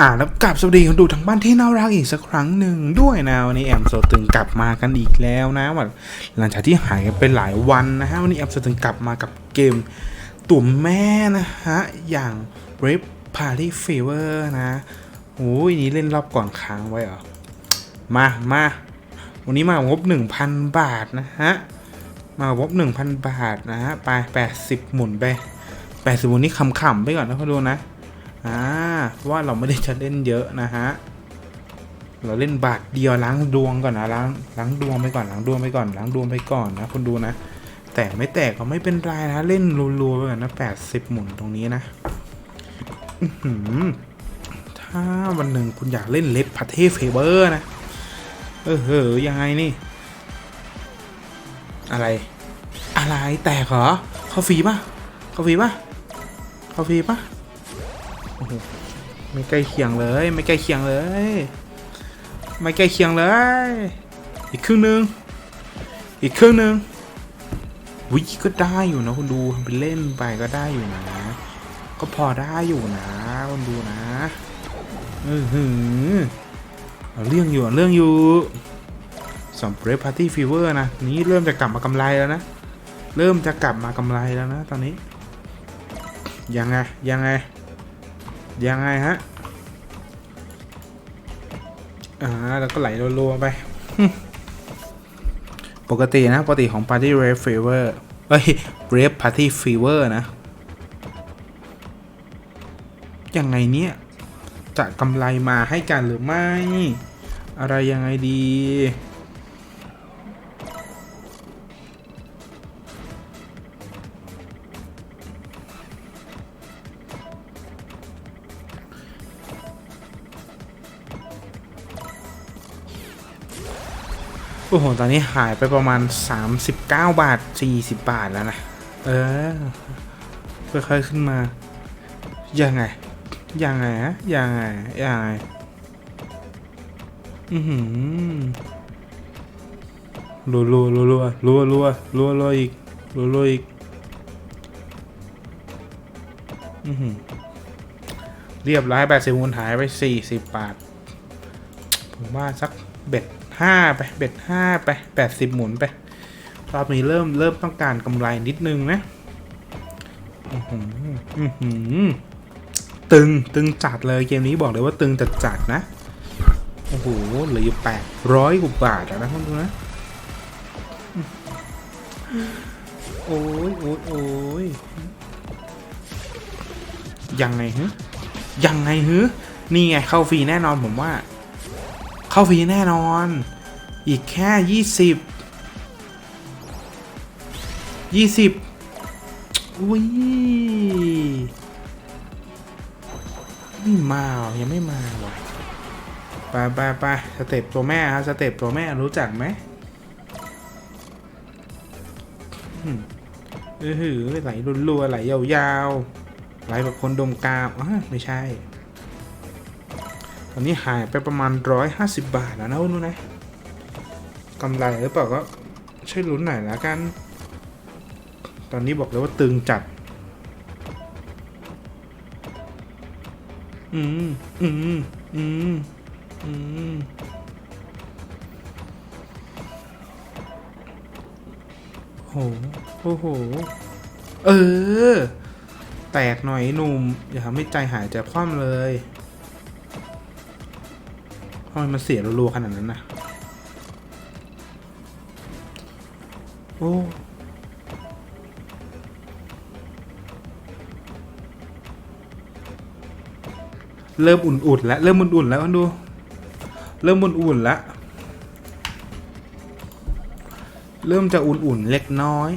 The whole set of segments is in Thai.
อ่าแล้วกลับสวัสดีคนดูทางบ้านที่น่ารักอีกสักครั้งหนึ่งด้วยนะวันนี้แอมโซตึงกลับมากันอีกแล้วนะวันหลังจากที่หายกันไปหลายวันนะฮะวันนี้แอมโซตึงกลับมากับเกมตุ่มแม่นะฮะอย่าง Brave Party Fever นะโอ้ยนี่เล่นรอบก่อนค้างไว้เหรอมามาวันนี้มางบ 1,000 บาทนะฮะมางบ 1,000 บาทนะฮะไป 80 หมุนไป 80 หมุนนี่ขำๆไปก่อนนะพอดูนะอ่า เพราะว่าเราไม่ได้จะเล่นเยอะนะฮะ เราเล่นบาทเดียวล้างดวงก่อนนะล้างล้างดวงไปก่อนล้างดวงไปก่อนล้างดวงไปก่อนนะคนดูนะ แตกไม่แตกก็ไม่เป็นไรนะเล่นรัวๆไปก่อนนะแปดสิบหมุนตรงนี้นะถ้าวันหนึ่งคุณอยากเล่นเล็บพาเทเฟเบอร์นะ เออเหอยังไงนี่ อะไร อะไรแตกเหรอเขาฟรีปะเขาฟรีปะเขาฟรีปะโอ้โห ไม่ใกล้เคียงเลย ไม่ใกล้เคียงเลย ไม่ใกล้เคียงเลย อีกครึ่งหนึ่งอีกครึ่งหนึ่งวิก็ได้อยู่นะคุณดูทำไปเล่นไปก็ได้อยู่นะ ก็พอได้อยู่นะคุณดูนะเออหือเอาเรื่องอยู่เอาเรื่องอยู่สำหรับพาร์ตี้ฟีเวอร์นะนี้เริ่มจะกลับมากำไรแล้วนะ เริ่มจะกลับมากำไรแล้วนะ ตอนนี้ ยังไงยังไง ยังไงฮะ อ่า แล้วก็ไหลรัวๆไป ปกตินะ ปกติของ Party Rave Fever เอ้ย Rave Party Fever นะ ยังไงเนี่ย จะกำไรมาให้กันหรือไม่ อะไรยังไงดี โอ้โห ตอนนี้หายไปประมาณ 39 บาท 40 บาทแล้วนะ เออค่อยๆขึ้นมา ยังไง ยังไงฮะยังไง ยังไง อือหือรัวรัวรัวรัวรัวรัวรัวรัวอีกรัวรัวอีก อือหือเรียบร้อยแปดสิบมูลหายไปสี่สิบบาท ผมว่าสักเบ็ด ห้าไป เบ็ดห้าไปแปดสิบหมุนไป รอบนี้เริ่มเริ่มต้องการกำไรนิดนึงนะตึงตึงจัดเลยเกมนี้บอกเลยว่าตึงจัดจัดนะ โอ้โหเหลืออยู่แปดร้อยกว่าบาทอะนะคุณดูนะโอ้ยโอ้ยโอ้ยยังไงฮึยังไงฮึนี่ไงเข้าฟรีแน่นอนผมว่า เข้าฟรีแน่นอน อีกแค่ยี่สิบยี่สิบอุ้ยไม่มาเหรอยังไม่มาว่ะไปไปไปสเต็ปตัวแม่ครับสเต็ปตัวแม่รู้จักไหมอืมเออหือไหลรัวๆไหลยาวๆไหลแบบคนดมกาวอะไม่ใช่ อนนี้หายไปประมาณร้อยห้าสิบบาทแล้วนะคุณดูนะกำไรหรือเปล่าก็ใช่ลุ้นหน่อยละกัน ตอนนี้บอกเลยว่าตึงจัด อืม อืม อืม อืม โห โอ้โห เออ แตกหน่อยหนุ่ม อย่าทำให้ใจหายใจคว่ำเลย ทำไมมันเสียรัวๆขนาดนั้นนะโอ้เริ่มอุ่นๆแล้ว เริ่มอุ่นๆแล้วดู เริ่มอุ่นๆแล้ว เริ่มจะอุ่นๆเล็กน้อย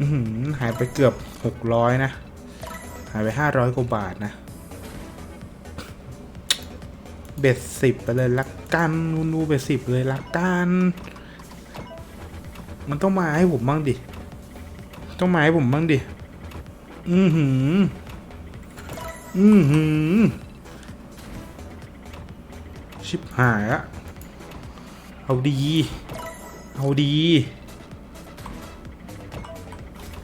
อหายไปเกือบหกร้อยนะ หายไปห้าร้อยกว่าบาทนะ เบ็ดสิบไปเลยละกันนูนูเบ็ดสิบเลยละกัน มันต้องมาให้ผมบ้างดิ ต้องมาให้ผมบ้างดิ อือหือ อือหือ ชิบหายอะเอาดี เอาดี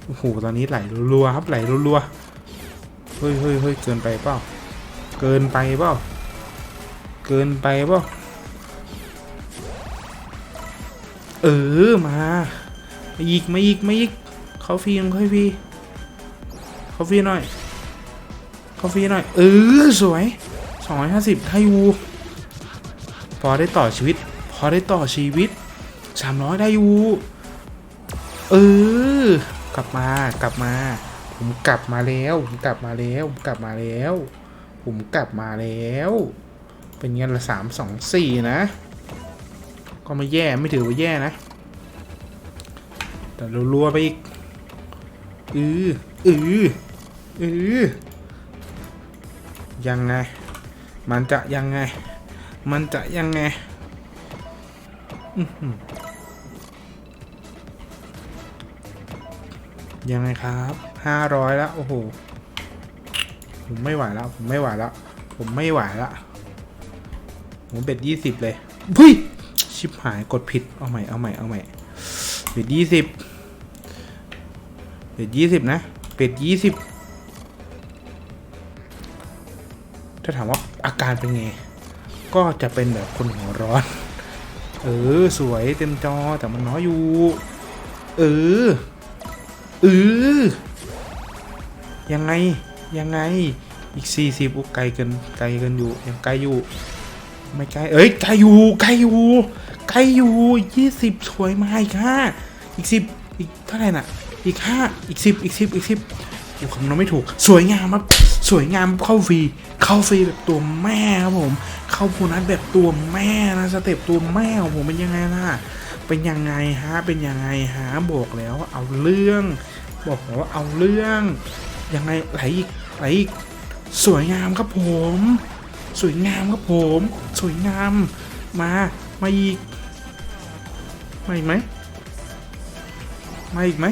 โอ้โห ตอนนี้ไหลรัวๆครับ ไหลรัวๆ เฮ้ยเฮ้ยเฮ้ยเกินไปเปล่า เกินไปเปล่า เกินไปเปล่าเออ มามาอีกมาอีกมาอีกเขาฟรีเขาฟรีเขาฟรีหน่อยเขาฟรีหน่อย เออ สวยสองร้อยห้าสิบไทยูพอได้ต่อชีวิต พอได้ต่อชีวิตสามร้อยได้ยูเออ กลับมากลับมา ผมกลับมาแล้ว ผมกลับมาแล้ว ผมกลับมาแล้ว ผมกลับมาแล้ว เป็นเงินละสามสองสี่นะ ก็ไม่แย่ไม่ถือว่าแย่นะ แต่รัวๆไปอีก อืออืออือยังไง มันจะยังไง มันจะยังไงอืยังไงครับห้าร้อยแล้ว โอ้โห ผมไม่ไหวแล้ว ผมไม่ไหวแล้ว ผมไม่ไหวแล้ว ผมเบ็ดยี่สิบเลยพุ้ยชิบหายกดผิด เอาใหม่ เอาใหม่ เอาใหม่ เบ็ดยี่สิบเบ็ดยี่สิบนะ เบ็ดยี่สิบถ้าถามว่าอาการเป็นไง ก็จะเป็นแบบคนหัวร้อน เออ สวยเต็มจอแต่มันน้อยอยู่ เออ เออ ยังไง ยังไง อีกสี่สิบไกลเกิน ไกลเกินอยู่ ยังไกลอยู่ ไม่ไกลเอ้ยไกลอยู่ไกลอยู่ไกลอยู่ยี่สิบสวยมาอีกห้าอีกสิบอีกเท่าไหร่น่ะ อีกห้าอีกสิบอีกสิบอีกสิบอยู่คำนวณไม่ถูก สวยงามครับสวยงามเข้าฟรีเข้าฟรีแบบตัวแม่ครับผม เข้าโบนัสแบบตัวแม่นะสเต็ปตัวแม่ของผมเป็นยังไงล่ะเป็นยังไงฮะเป็นยังไงฮะบอกแล้วเอาเรื่อง บอกแล้วว่าเอาเรื่องยังไงไหลอีกไหลอีกสวยงามครับผม สวยงามครับผม สวยงามมา มาอีกมาอีกไหมมาอีกไหม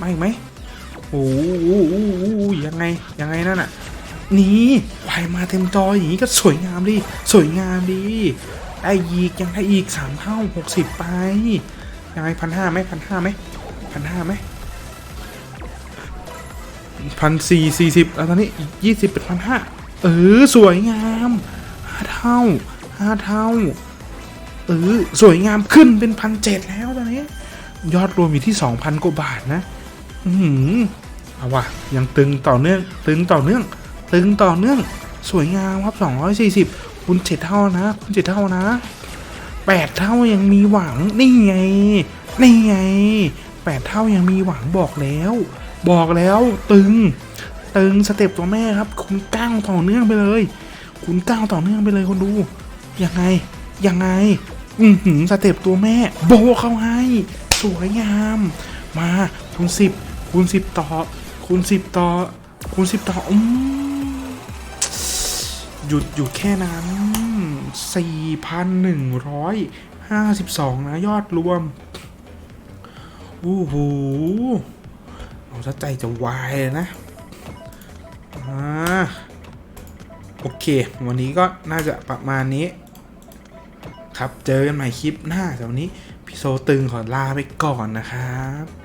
มาอีกไหมโอ้โหยังไงยังไงนั่นน่ะนี่ไหวมาเต็มจออย่างนี้ก็สวยงามดิสวยงามดีได้อีกยังได้อีกสามเท่าหกสิบไปยังไงพันห้าไหมพันห้าไหมพันห้าไหมพันสี่สี่สิบแล้วตอนนี้อีกยี่สิบเป็นพันห้า เออสวยงามห้าเท่าห้าเท่าเออสวยงามขึ้นเป็นพันเจ็ดแล้วตอนนี้ ยอดรวมอยู่ที่สองพันกว่าบาทนะอือหือเอาวะยังตึงต่อเนื่องตึงต่อเนื่อง ตึงต่อเนื่อง สวยงามครับสองร้อยสี่สิบคูณเจ็ดเท่านะคูณเจ็ดเท่านะแปดเท่ายังมีหวังนี่ไงนี่ไงแปดเท่ายังมีหวังบอกแล้ว บอกแล้วตึง ตึงสเต็ปตัวแม่ครับ คุณก้างต่อเนื่องไปเลย คุณก้างต่อเนื่องไปเลยคนดูยังไงยังไง อือหือสเต็ปตัวแม่ โบเข้าให้ สวยงาม มาคูณสิบคูณสิบต่อคูณสิบต่อคูณสิบต่ออืมหยุดหยุดแค่นั้นสี่พันหนึ่งร้อยห้าสิบสองนะยอดรวมอู้หูเอาซะใจจะวายนะ อ่าโอเค วันนี้ก็น่าจะประมาณนี้ ครับเจอกันใหม่คลิปหน้าแต่วันนี้พี่โซตึงขอลาไปก่อนนะครับ